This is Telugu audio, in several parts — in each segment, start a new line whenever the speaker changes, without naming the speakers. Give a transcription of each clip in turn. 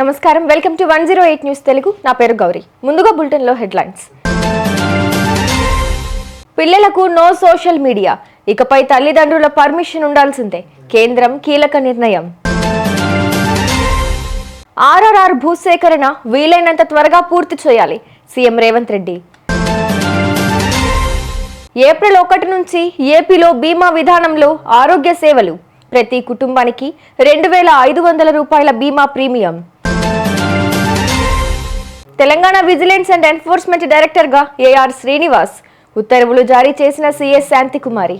నమస్కారం. Welcome to one zero eight news Telugu. నా పేరు గౌరీ. ముందుగా బులెటిన్లో హెడ్లైన్స్. పిల్లలకు నో సోషల్ మీడియా. ఇకపై తల్లిదండ్రుల పర్మిషన్ ఉండాల్సిందే. కేంద్రం కీలక నిర్ణయం. ఆర్ఆర్ఆర్ భూసేకరణ వీలైనంత త్వరగా పూర్తి చేయాలి. సీఎం రేవంత్ రెడ్డి. ఏప్రిల్ ఒకటి నుంచి ఏపీలో బీమా విధానంలో ఆరోగ్య సేవలు. ప్రతి కుటుంబానికి రెండు వేల ఐదు వందల రూపాయల బీమా premium. Telangana vigilance and enforcement డైరెక్టర్గా ఏఆర్ శ్రీనివాస్ ఉత్తర్వులు జారీ చేసిన సిఎస్ శాంతికుమారి.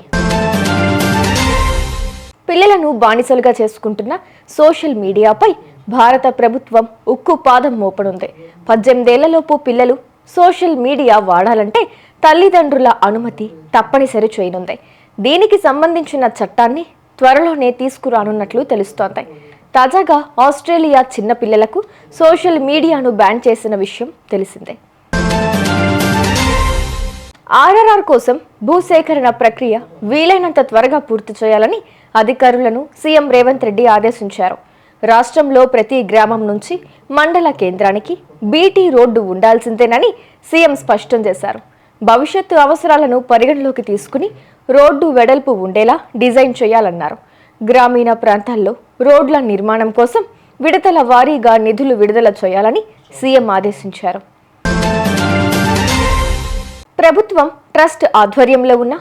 పిల్లలను బానిసలుగా చేసుకుంటున్న సోషల్ మీడియాపై భారత ప్రభుత్వం ఉక్కు పాదం మోపనుంది. పద్దెనిమిదేళ్ళలోపు పిల్లలు సోషల్ మీడియా వాడాలంటే తల్లిదండ్రుల అనుమతి తప్పనిసరి చేయనుంది. దీనికి సంబంధించిన చట్టాన్ని త్వరలోనే తీసుకురానున్నట్లు తెలుస్తోంది. తాజాగా ఆస్ట్రేలియా చిన్నపిల్లలకు సోషల్ మీడియాను బ్యాన్ చేసిన విషయం తెలిసిందే. ఆర్ఆర్ఆర్ కోసం భూసేకరణ ప్రక్రియ వీలైనంత త్వరగా పూర్తి చేయాలని అధికారులను సీఎం రేవంత్ రెడ్డి ఆదేశించారు. రాష్ట్రంలో ప్రతి గ్రామం నుంచి మండల కేంద్రానికి బీటీ రోడ్డు ఉండాల్సిందేనని సీఎం స్పష్టం చేశారు. భవిష్యత్తు అవసరాలను పరిగణలోకి తీసుకుని రోడ్డు వెడల్పు ఉండేలా డిజైన్ చేయాలన్నారు. గ్రామీణ ప్రాంతాల్లో రోడ్ల నిర్మాణం కోసం విడతల వారీగా నిధులు విడుదల చేయాలని సీఎం ఆదేశించారు. ప్రభుత్వం ట్రస్ట్ ఆధ్వర్యంలో ఉన్న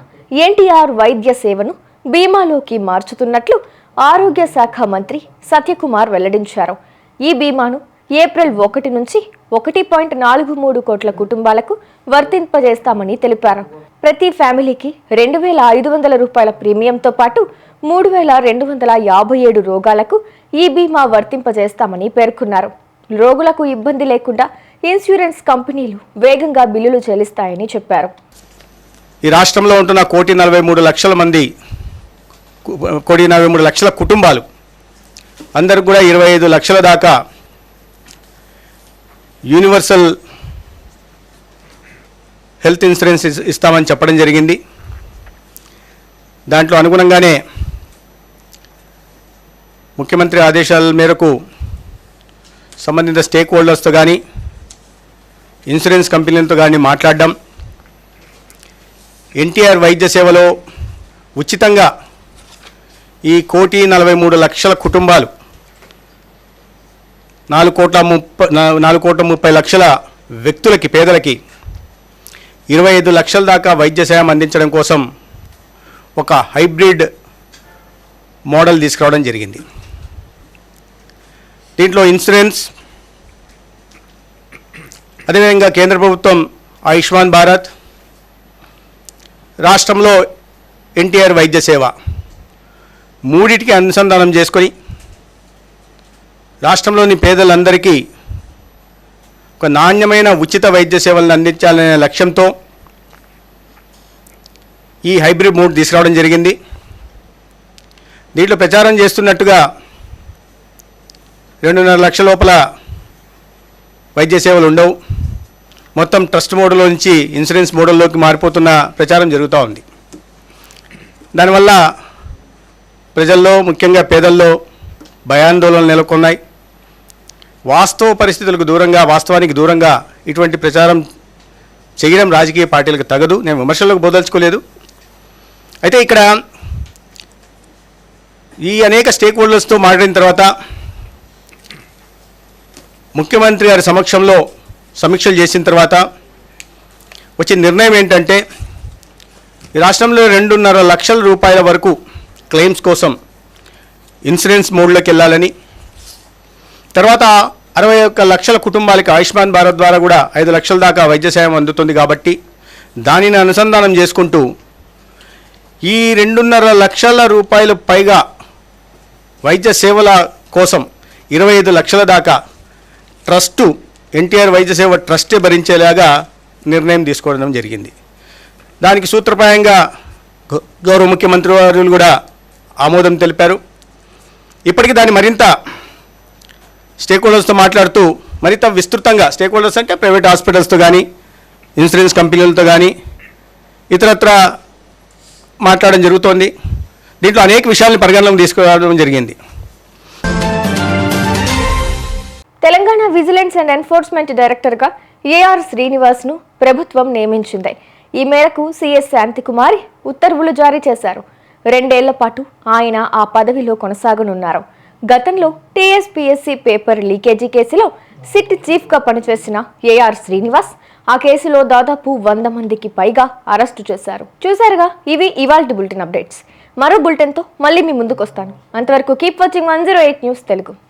ఎన్టీఆర్ వైద్య సేవను బీమాలోకి మార్చుతున్నట్లు ఆరోగ్య శాఖ మంత్రి సత్యకుమార్ వెల్లడించారు. ఈ బీమాను ఏప్రిల్ ఒకటి నుంచి ఒకటి పాయింట్ నాలుగు మూడు కోట్ల కుటుంబాలకు వర్తింపజేస్తామని తెలిపారు. ప్రతి ఫ్యామిలీకి రెండు వేల ఐదు వందల రూపాయల ప్రీమియంతో పాటు మూడు వేల రెండు వందల యాభై ఏడు రోగాలకు ఈ బీమా వర్తింపజేస్తామని పేర్కొన్నారు. రోగులకు ఇబ్బంది లేకుండా ఇన్సూరెన్స్ కంపెనీలు వేగంగా బిల్లులు చెల్లిస్తాయని చెప్పారు.
ఈ రాష్ట్రంలో ఉంటున్న కోటి నలభై మూడు లక్షల మంది కోటి నలభై మూడు లక్షల కుటుంబాలు అందరికి కూడా ఇరవై ఐదు లక్షల దాకా యూనివర్సల్ హెల్త్ ఇన్సూరెన్స్ ఇస్- ఇస్తామని చెప్పడం జరిగింది. దాంట్లో అనుగుణంగానే ముఖ్యమంత్రి ఆదేశాల మేరకు సంబంధిత స్టేక్ హోల్డర్స్తో కానీ ఇన్సూరెన్స్ కంపెనీలతో కానీ మాట్లాడడం. ఎన్టీఆర్ వైద్య సేవలో ఉచితంగా ఈ కోటి నలభై మూడు లక్షల కుటుంబాలు నాలుగు కోట్ల ముప్పై నాలుగు కోట్ల ముప్పై లక్షల వ్యక్తులకి పేదలకి ఇరవై ఐదు లక్షల దాకా వైద్య సేవ అందించడం కోసం ఒక హైబ్రిడ్ మోడల్ తీసుకురావడం జరిగింది. దీంట్లో ఇన్సూరెన్స్ అదేవిధంగా కేంద్ర ప్రభుత్వం ఆయుష్మాన్ భారత్ రాష్ట్రంలో ఎన్టీఆర్ వైద్య సేవ మూడిటికి అనుసంధానం చేసుకొని రాష్ట్రంలోని పేదలందరికీ ఒక నాణ్యమైన ఉచిత వైద్య సేవలను అందించాలనే లక్ష్యంతో ఈ హైబ్రిడ్ మోడ్ తీసుకురావడం జరిగింది. దీంట్లో ప్రచారం చేస్తున్నట్టుగా రెండున్నర లక్షల లోపల వైద్య సేవలు ఉండవు. మొత్తం ట్రస్ట్ మోడల్లో నుంచి ఇన్సూరెన్స్ మోడల్లోకి మారిపోతున్న ప్రచారం జరుగుతూ ఉంది. దానివల్ల ప్రజల్లో ముఖ్యంగా పేదల్లో భయాందోళనలు నెలకొన్నాయి. వాస్తవ పరిస్థితులకు దూరంగా వాస్తవానికి దూరంగా ఇటువంటి ప్రచారం చేయడం రాజకీయ పార్టీలకు తగదు. నేను విమర్శలకు బోదలుచుకోలేదు. అయితే ఇక్కడ ఈ అనేక స్టేక్ హోల్డర్స్తో మాట్లాడిన తర్వాత ముఖ్యమంత్రి గారి సమక్షంలో సమీక్షలు చేసిన తర్వాత వచ్చే నిర్ణయం ఏంటంటే ఈ రాష్ట్రంలో రెండున్నర లక్షల రూపాయల వరకు క్లెయిమ్స్ కోసం ఇన్సూరెన్స్ మోడ్లోకి వెళ్ళాలని తర్వాత అరవై ఒక్క లక్షల కుటుంబాలకి ఆయుష్మాన్ భారత్ ద్వారా కూడా ఐదు లక్షల దాకా వైద్య సాయం అందుతుంది కాబట్టి దానిని అనుసంధానం చేసుకుంటూ ఈ రెండున్నర లక్షల రూపాయలు పైగా వైద్య సేవల కోసం ఇరవై ఐదు లక్షల దాకా ట్రస్టు ఎన్టీఆర్ వైద్య సేవ ట్రస్టే భరించేలాగా నిర్ణయం తీసుకోవడం జరిగింది. దానికి సూత్రప్రాయంగా గౌరవ ముఖ్యమంత్రి వారు కూడా ఆమోదం తెలిపారు. ఇప్పటికీ దాన్ని మరింత స్టేక్ హోల్డర్స్తో మాట్లాడుతూ మరింత విస్తృతంగా స్టేక్ హోల్డర్స్ అంటే ప్రైవేట్ హాస్పిటల్స్తో కానీ ఇన్సూరెన్స్ కంపెనీలతో కానీ ఇతరత్ర మాట్లాడడం జరుగుతోంది. దీంట్లో అనేక విషయాలను పరిగణలోకి తీసుకురావడం జరిగింది.
తెలంగాణ విజిలెన్స్ అండ్ ఎన్ఫోర్స్మెంట్ డైరెక్టర్గా ఏఆర్ శ్రీనివాస్ను ప్రభుత్వం నియమించింది. ఈ మేరకు సిఎస్ శాంతికుమారి ఉత్తర్వులు జారీ చేశారు. రెండేళ్ళ పాటు ఆయన ఆ పదవిలో కొనసాగనున్నారు. గతంలో టీఎస్పీఎస్సీ పేపర్ లీకేజీ కేసులో సిట్ చీఫ్గా పనిచేసిన ఏఆర్ శ్రీనివాస్ ఆ కేసులో దాదాపు వంద మందికి పైగా అరెస్టు చేశారు. చూసారుగా ఇవి ఇవాల్టి బులెటిన్ అప్డేట్స్. మరో బులెటిన్తో మళ్ళీ మీ ముందుకు వస్తాను అంతవరకు keep watching one zero eight news Telugu.